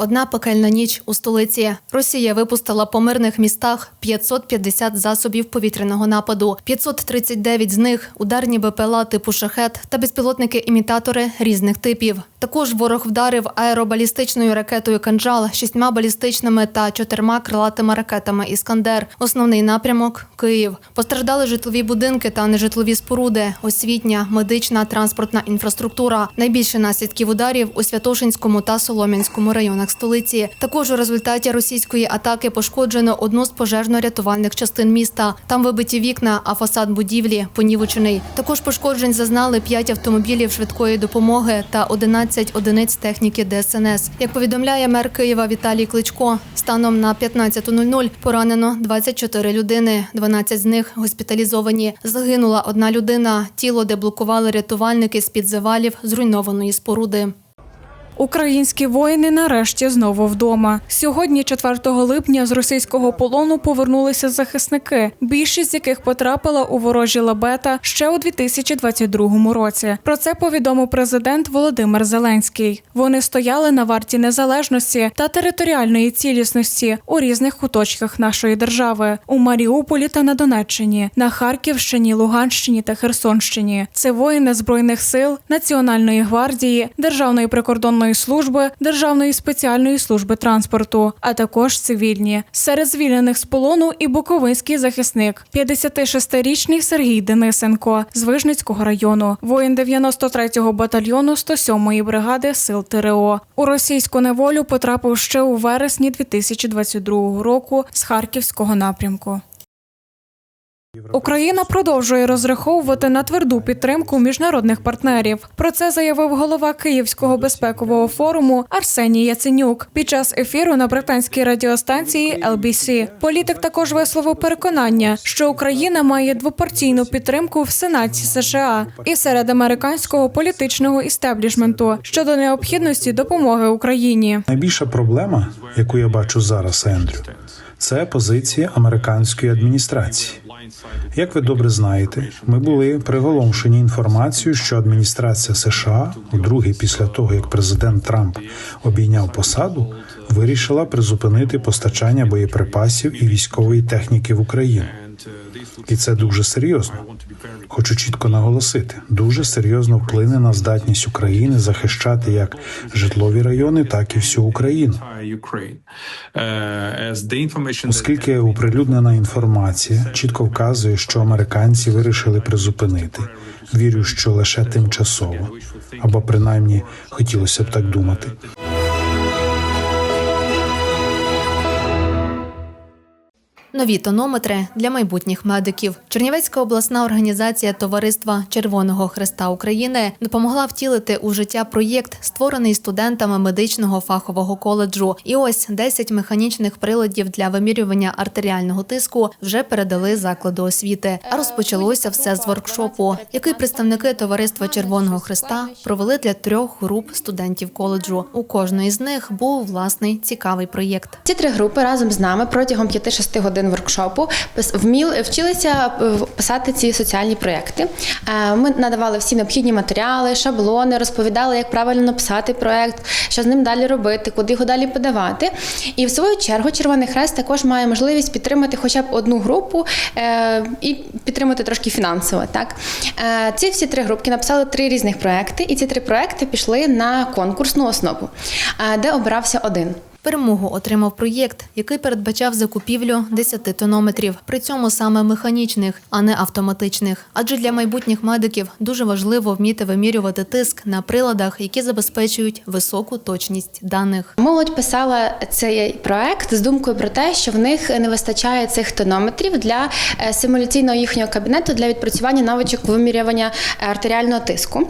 Одна пекельна ніч у столиці. Росія випустила по мирних містах 550 засобів повітряного нападу, 539 з них ударні БПЛА типу шахет та безпілотники-імітатори різних типів. Також ворог вдарив аеробалістичною ракетою Канджал, шістьма балістичними та чотирма крилатими ракетами Іскандер. Основний напрямок Київ. Постраждали житлові будинки та нежитлові споруди, освітня, медична, транспортна інфраструктура. Найбільше наслідків ударів у Святошинському та Солом'янському районах столиці. Також у результаті російської атаки пошкоджено одну з пожежно-рятувальних частин міста. Там вибиті вікна, а фасад будівлі понівечений. Також пошкоджень зазнали 5 автомобілів швидкої допомоги та 11 одиниць техніки ДСНС. Як повідомляє мер Києва Віталій Кличко, станом на 15.00 поранено 24 людини. 12 з них госпіталізовані. Загинула одна людина. Тіло деблокували рятувальники з під завалів зруйнованої споруди. Українські воїни нарешті знову вдома. Сьогодні, 4 липня, з російського полону повернулися захисники, більшість з яких потрапила у ворожі лабета ще у 2022 році. Про це повідомив президент Володимир Зеленський. Вони стояли на варті незалежності та територіальної цілісності у різних куточках нашої держави у Маріуполі та на Донеччині, на Харківщині, Луганщині та Херсонщині. Це воїни збройних сил, Національної гвардії, Державної прикордонної служби, Державної спеціальної служби транспорту, а також цивільні. Серед звільнених з полону і буковинський захисник, 56-річний Сергій Денисенко з Вижницького району, воїн 93-го батальйону 107-ї бригади сил ТРО. У російську неволю потрапив ще у вересні 2022 року з харківського напрямку. Україна продовжує розраховувати на тверду підтримку міжнародних партнерів. Про це заявив голова Київського безпекового форуму Арсеній Яценюк під час ефіру на британській радіостанції LBC. Політик також висловив переконання, що Україна має двопартійну підтримку в Сенаті США і серед американського політичного істеблішменту щодо необхідності допомоги Україні. Найбільша проблема, яку я бачу зараз, Ендрю, це позиція американської адміністрації. Як ви добре знаєте, ми були приголомшені інформацією, що адміністрація США, вдруге після того як президент Трамп обійняв посаду, вирішила призупинити постачання боєприпасів і військової техніки в Україну. І це дуже серйозно. Хочу чітко наголосити, дуже серйозно вплине на здатність України захищати як житлові райони, так і всю Україну. Оскільки оприлюднена інформація чітко вказує, що американці вирішили призупинити. Вірю, що лише тимчасово, або принаймні хотілося б так думати. Нові тонометри для майбутніх медиків. Чернівецька обласна організація Товариства Червоного Хреста України допомогла втілити у життя проєкт, створений студентами медичного фахового коледжу. І ось 10 механічних приладів для вимірювання артеріального тиску вже передали закладу освіти. А розпочалося все з воркшопу, який представники Товариства Червоного Хреста провели для трьох груп студентів коледжу. У кожної з них був власний цікавий проєкт. Ці три групи разом з нами протягом 5-6 годин воркшопу вміли вчилися писати ці соціальні проекти. Ми надавали всі необхідні матеріали, шаблони, розповідали, як правильно написати проект, що з ним далі робити, куди його далі подавати. І в свою чергу Червоний Хрест також має можливість підтримати хоча б одну групу і підтримати трошки фінансово. Так ці всі три групки написали три різних проекти, і ці три проекти пішли на конкурсну основу, де обирався один. Перемогу отримав проєкт, який передбачав закупівлю 10 тонометрів, при цьому саме механічних, а не автоматичних. Адже для майбутніх медиків дуже важливо вміти вимірювати тиск на приладах, які забезпечують високу точність даних. Молодь писала цей проект з думкою про те, що в них не вистачає цих тонометрів для симуляційного їхнього кабінету для відпрацювання навичок вимірювання артеріального тиску.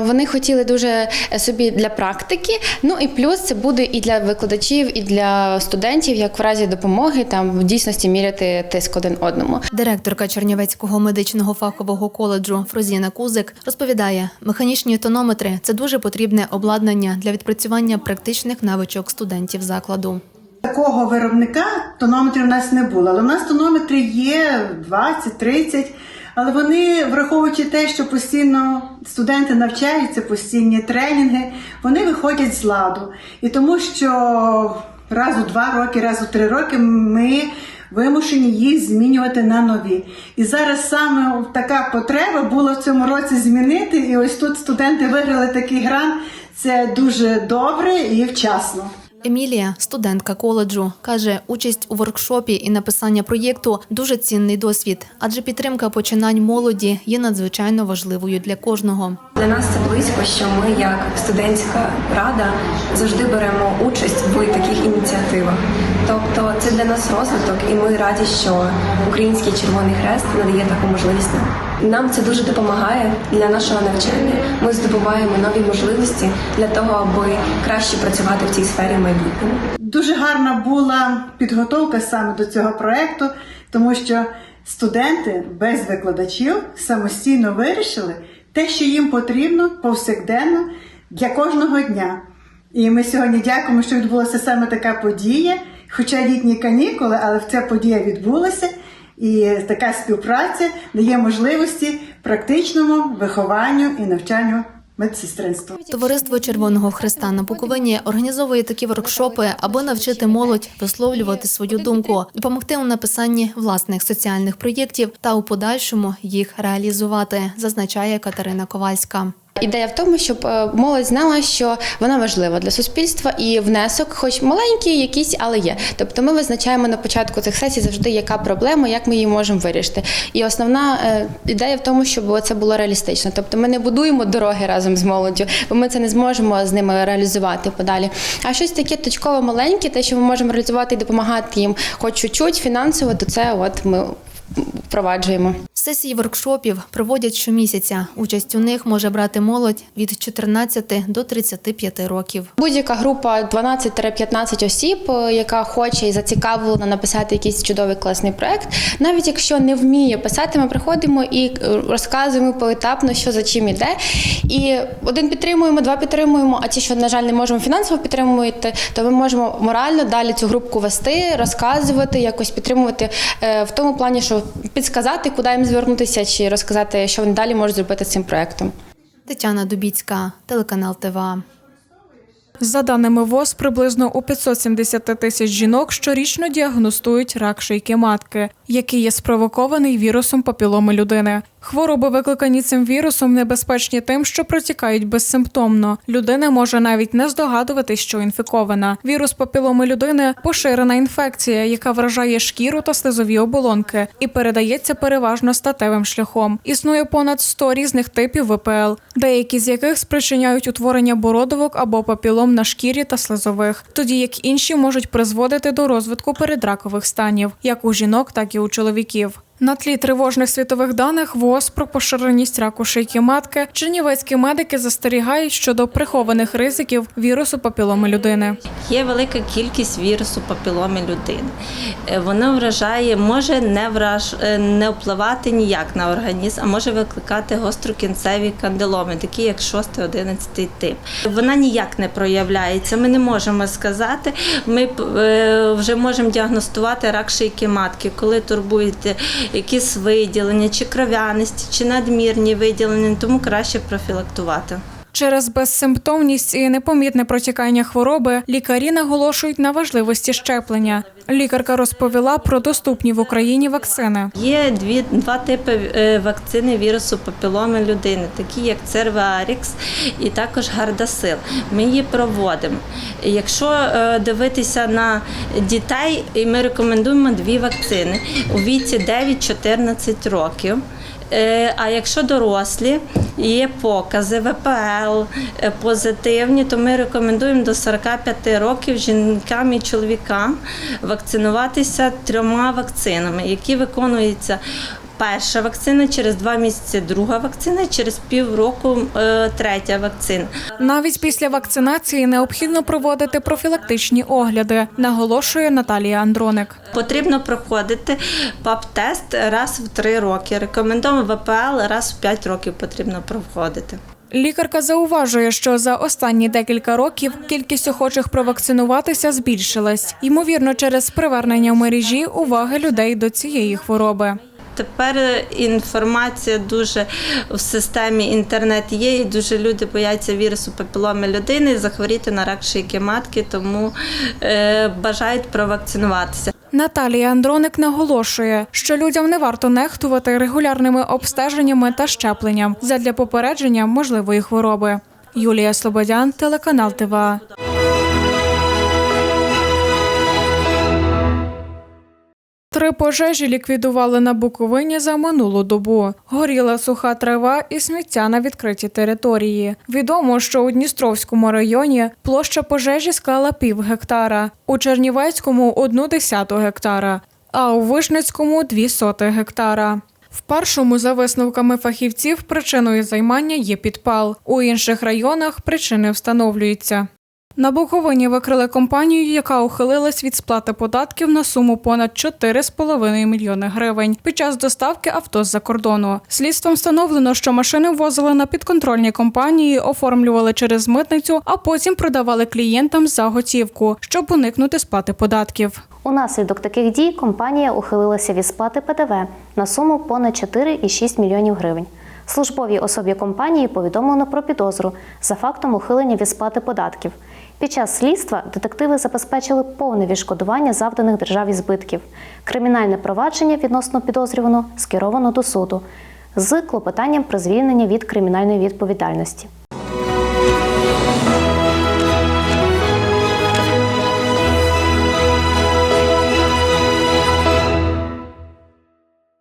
Вони хотіли дуже собі для практики. Ну і плюс це буде і для викладачів і для студентів, як в разі допомоги, там в дійсності міряти тиск один одному. Директорка Чернівецького медичного фахового коледжу Фрозіна Кузик розповідає, механічні тонометри це дуже потрібне обладнання для відпрацювання практичних навичок студентів закладу. Такого виробника тонометрів у нас не було, але у нас тонометри є 20-30, Але вони, враховуючи те, що постійно студенти навчаються, постійні тренінги, вони виходять з ладу. І тому що раз у два роки, раз у три роки ми вимушені їх змінювати на нові. І зараз саме така потреба була в цьому році змінити. І ось тут студенти виграли такий грант. Це дуже добре і вчасно. Емілія, студентка коледжу, каже, участь у воркшопі і написання проєкту дуже цінний досвід, адже підтримка починань молоді є надзвичайно важливою для кожного. Для нас це близько, що ми, як студентська рада, завжди беремо участь в таких ініціативах. Тобто це для нас розвиток, і ми раді, що Український Червоний Хрест надає таку можливість нам. Це дуже допомагає для нашого навчання. Ми здобуваємо нові можливості для того, аби краще працювати в цій сфері майбутньому. Дуже гарна була підготовка саме до цього проекту, тому що студенти без викладачів самостійно вирішили те, що їм потрібно повсякденно для кожного дня. І ми сьогодні дякуємо, що відбулася саме така подія. Хоча літні канікули, але ця подія відбулася, і така співпраця дає можливості практичному вихованню і навчанню медсестринству. Товариство Червоного Христа на Буковині організовує такі воркшопи, аби навчити молодь висловлювати свою думку, допомогти у написанні власних соціальних проєктів та у подальшому їх реалізувати, зазначає Катерина Ковальська. Ідея в тому, щоб е, молодь знала, що вона важлива для суспільства і внесок, хоч маленький, якийсь, але є. Тобто ми визначаємо на початку цих сесій завжди, яка проблема, як ми її можемо вирішити. І основна е, ідея в тому, щоб це було реалістично. Тобто ми не будуємо дороги разом з молоддю, бо ми це не зможемо з ними реалізувати подалі. А щось таке точкове маленьке, те, що ми можемо реалізувати і допомагати їм, хоч чуть-чуть фінансово, то це от ми впроваджуємо. Сесії воркшопів проводять щомісяця. Участь у них може брати молодь від 14 до 35 років. Будь-яка група 12-15 осіб, е, яка хоче і зацікавлена написати якийсь чудовий класний проект, навіть якщо не вміє писати, ми приходимо і е, розказуємо поетапно, що за чим іде. І один підтримуємо, два підтримуємо. А ті, що на жаль не можемо фінансово підтримувати, то ми можемо морально далі цю групку вести, розказувати, якось підтримувати е, в тому плані, що підсказати, куди їм звернутися, чи розказати, що вони далі можуть зробити з цим проектом. Тетяна Дубіцька, телеканал ТВА. За даними ВОЗ, приблизно у 570 тисяч жінок щорічно діагностують рак шийки матки, який є спровокований вірусом папіломи людини. Хвороби, викликані цим вірусом, небезпечні тим, що протікають безсимптомно. Людина може навіть не здогадуватись, що інфікована. Вірус папіломи людини поширена інфекція, яка вражає шкіру та слизові оболонки і передається переважно статевим шляхом. Існує понад 100 різних типів ВПЛ, деякі з яких спричиняють утворення бородовок або папілом на шкірі та слизових, тоді як інші можуть призводити до розвитку передракових станів, як у жінок, так і чоловіків. На тлі тривожних світових даних ВОЗ про поширеність раку шийки матки чернівецькі медики застерігають щодо прихованих ризиків вірусу папіломи людини. Є велика кількість вірусу папіломи людини. Е, Воно вражає, може не враж, е, не впливати ніяк на організм, а може викликати гострокінцеві кандиломи, такі як 6-11 тип. Вона ніяк не проявляється. Ми не можемо сказати. Ми е, вже можемо діагностувати рак шийки матки, коли турбуєте якісь виділення, чи кров'яності, чи надмірні виділення, тому краще профілактувати. Через безсимптомність і непомітне протікання хвороби лікарі наголошують на важливості щеплення. Лікарка розповіла про доступні в Україні вакцини. Є дві два типи е, вакцини вірусу папіломи людини, такі як Церварікс і також Гардасил. Ми її проводимо. Якщо е, дивитися на дітей, ми рекомендуємо дві вакцини у віці 9-14 років. Е, А якщо дорослі є покази ВПЛ е, позитивні, то ми рекомендуємо до 45 років жінкам і чоловікам вакцинуватися трьома вакцинами, які виконуються. Перша вакцина через два місяці, друга вакцина, через півроку е, третя вакцина. Навіть після вакцинації необхідно проводити профілактичні огляди, наголошує Наталія Андроник. Потрібно проходити ПАП-тест раз в три роки. Рекомендуємо ВПЛ раз в п'ять років потрібно проходити. Лікарка зауважує, що за останні декілька років кількість охочих провакцинуватися збільшилась, ймовірно, через привернення в мережі уваги людей до цієї хвороби. Тепер інформація дуже в системі інтернет є, і дуже люди бояться вірусу папіломи людини, захворіти на рак шийки матки, тому е, бажають провакцинуватися. Наталія Андроник наголошує, що людям не варто нехтувати регулярними обстеженнями та щепленням задля попередження можливої хвороби. Юлія Слободян, телеканал ТВА. Три пожежі ліквідували на Буковині за минулу добу. Горіла суха трава і сміття на відкритій території. Відомо, що у Дністровському районі площа пожежі склала пів гектара, у Чернівецькому одну десяту гектара, а у Вишницькому дві соти гектара. В першому, за висновками фахівців, причиною займання є підпал. У інших районах причини встановлюються. На Буковині викрили компанію, яка ухилилась від сплати податків на суму понад 4,5 мільйони гривень під час доставки авто з-за кордону. Слідством встановлено, що машини ввозили на підконтрольні компанії, оформлювали через митницю, а потім продавали клієнтам за готівку, щоб уникнути сплати податків. Унаслідок таких дій компанія ухилилася від сплати ПДВ на суму понад 4,6 мільйонів гривень. Службовій особі компанії повідомлено про підозру за фактом ухилення від сплати податків. Під час слідства детективи забезпечили повне відшкодування завданих державі збитків. Кримінальне провадження відносно підозрюваного скеровано до суду з клопотанням про звільнення від кримінальної відповідальності.